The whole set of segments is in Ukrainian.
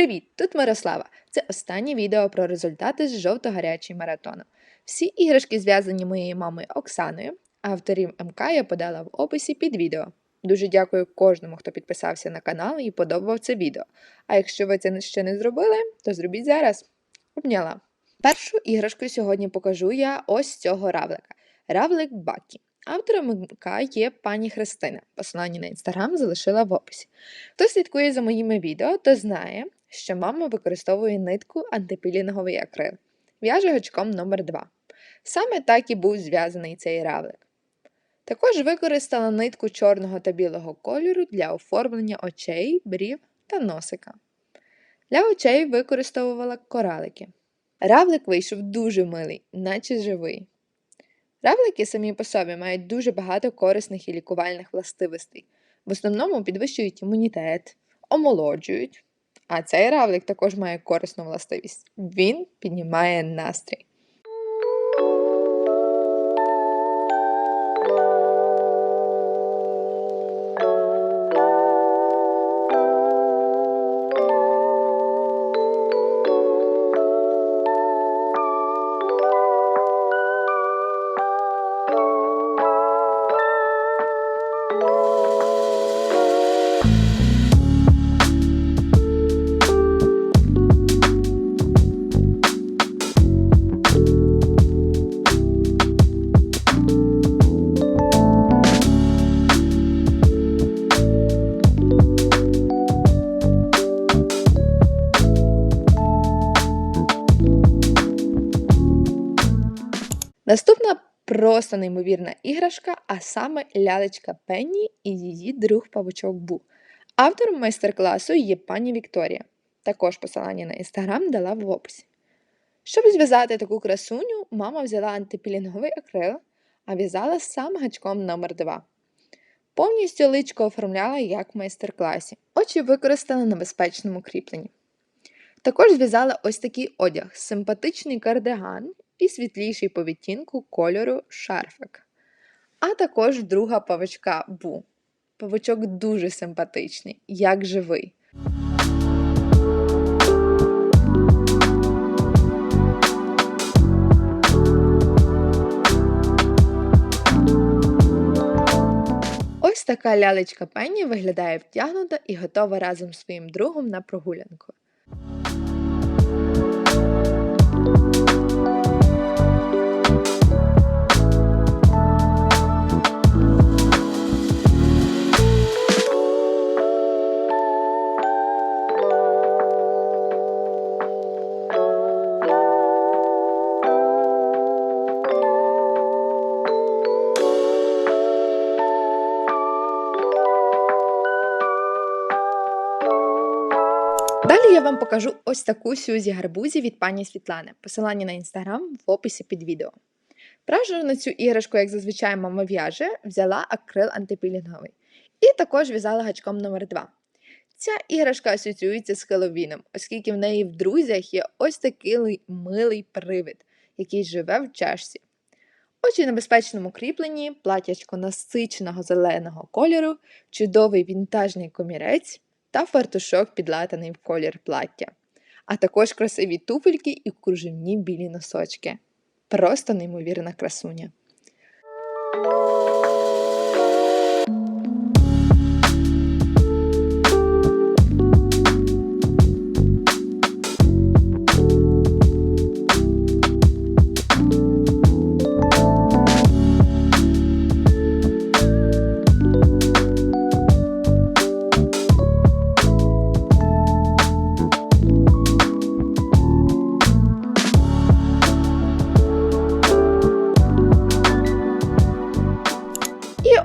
Привіт! Тут Мирослава. Це останнє відео про результати з жовто-гарячий маратону. Всі іграшки зв'язані моєю мамою Оксаною. Авторів МК я подала в описі під відео. Дуже дякую кожному, хто підписався на канал і подобав це відео. А якщо ви це ще не зробили, то зробіть зараз. Обняла. Першу іграшку сьогодні покажу я ось цього равлика. Равлик Бакі. Автором МК є пані Христина. Посилання на інстаграм залишила в описі. Хто слідкує за моїми відео, то знає, що мама використовує нитку антипілінговий акрил. В'яже гачком номер 2 Саме так і був зв'язаний цей равлик. Також використала нитку чорного та білого кольору для оформлення очей, брів та носика. Для очей використовувала коралики. Равлик вийшов дуже милий, наче живий. Равлики самі по собі мають дуже багато корисних і лікувальних властивостей. В основному підвищують імунітет, омолоджують. А цей равлик також має корисну властивість. Він піднімає настрій. Наступна просто неймовірна іграшка, а саме лялечка Пенні і її друг павучок Бу. Автором майстер-класу є пані Вікторія. Також посилання на інстаграм дала в описі. Щоб зв'язати таку красуню, мама взяла антипілінговий акрил, а в'язала сам гачком номер 2 Повністю личко оформляла як в майстер-класі. Очі використала на безпечному кріпленні. Також зв'язала ось такий одяг, симпатичний кардиган і світліший по відтінку кольору шарфик. А також друга павичка Бу. Павичок дуже симпатичний, як живий. Ось така лялечка Пенні виглядає втягнута і готова разом з своїм другом на прогулянку. Далі я вам покажу ось таку Сюзі гарбузі від пані Світлани. Посилання на інстаграм в описі під відео. Пряжу на цю іграшку, як зазвичай мама в'яже, взяла акрил антипілінговий. І також в'язала гачком номер 2 Ця іграшка асоціюється з Хеллоуіном, оскільки в неї в друзях є ось такий милий привид, який живе в чашці. Очі на безпечному кріпленні, платячко насиченого зеленого кольору, чудовий вінтажний комірець та фартушок підлатаний в колір плаття, а також красиві туфельки і кружевні білі носочки. Просто неймовірна красуня.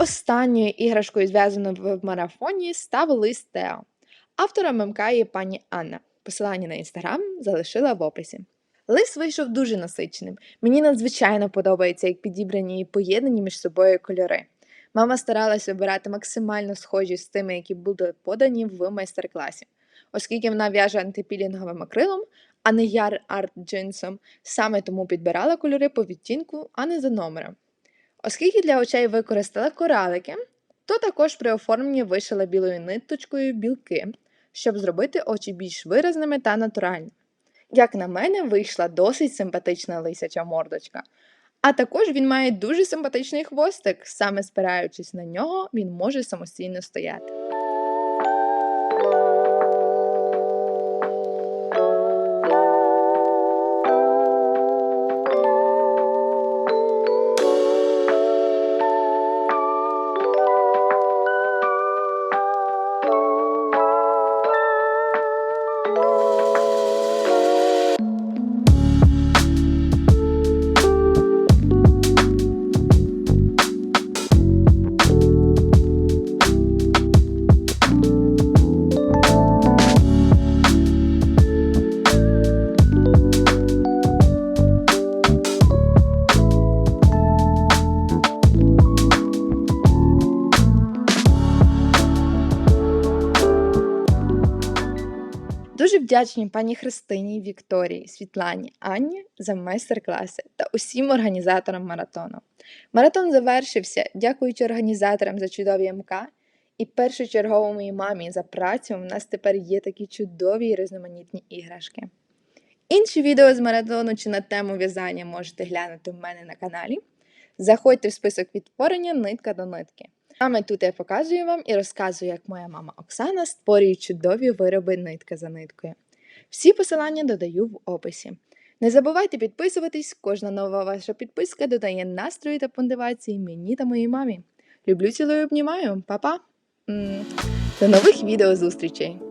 Останньою іграшкою, зв'язаною в марафоні, став лист Тео. Автором МК є пані Анна. Посилання на інстаграм залишила в описі. Лист вийшов дуже насиченим. Мені надзвичайно подобається, як підібрані і поєднані між собою кольори. Мама старалася обирати максимально схожі з тими, які були подані в майстер-класі. Оскільки вона в'яже антипілінговим акрилом, а не яр арт джинсом, саме тому підбирала кольори по відтінку, а не за номером. Оскільки для очей використала коралики, то також при оформленні вишила білою ниточкою білки, щоб зробити очі більш виразними та натуральними. Як на мене, вийшла досить симпатична лисяча мордочка. А також він має дуже симпатичний хвостик, саме спираючись на нього, він може самостійно стояти. Вдячні пані Христині, Вікторії, Світлані, Анні за майстер-класи та усім організаторам маратону. Маратон завершився, дякуючи організаторам за чудові МК і першочергово моїй мамі за працю. У нас тепер є такі чудові і різноманітні іграшки. Інші відео з маратону чи на тему в'язання можете глянути в мене на каналі. Заходьте в список відтворення нитка до нитки. Саме тут я показую вам і розказую, як моя мама Оксана створює чудові вироби нитка за ниткою. Всі посилання додаю в описі. Не забувайте підписуватись, кожна нова ваша підписка додає настрою та пондивації мені та моїй мамі. Люблю цілую обнімаю, Па-па! До нових відео зустрічей!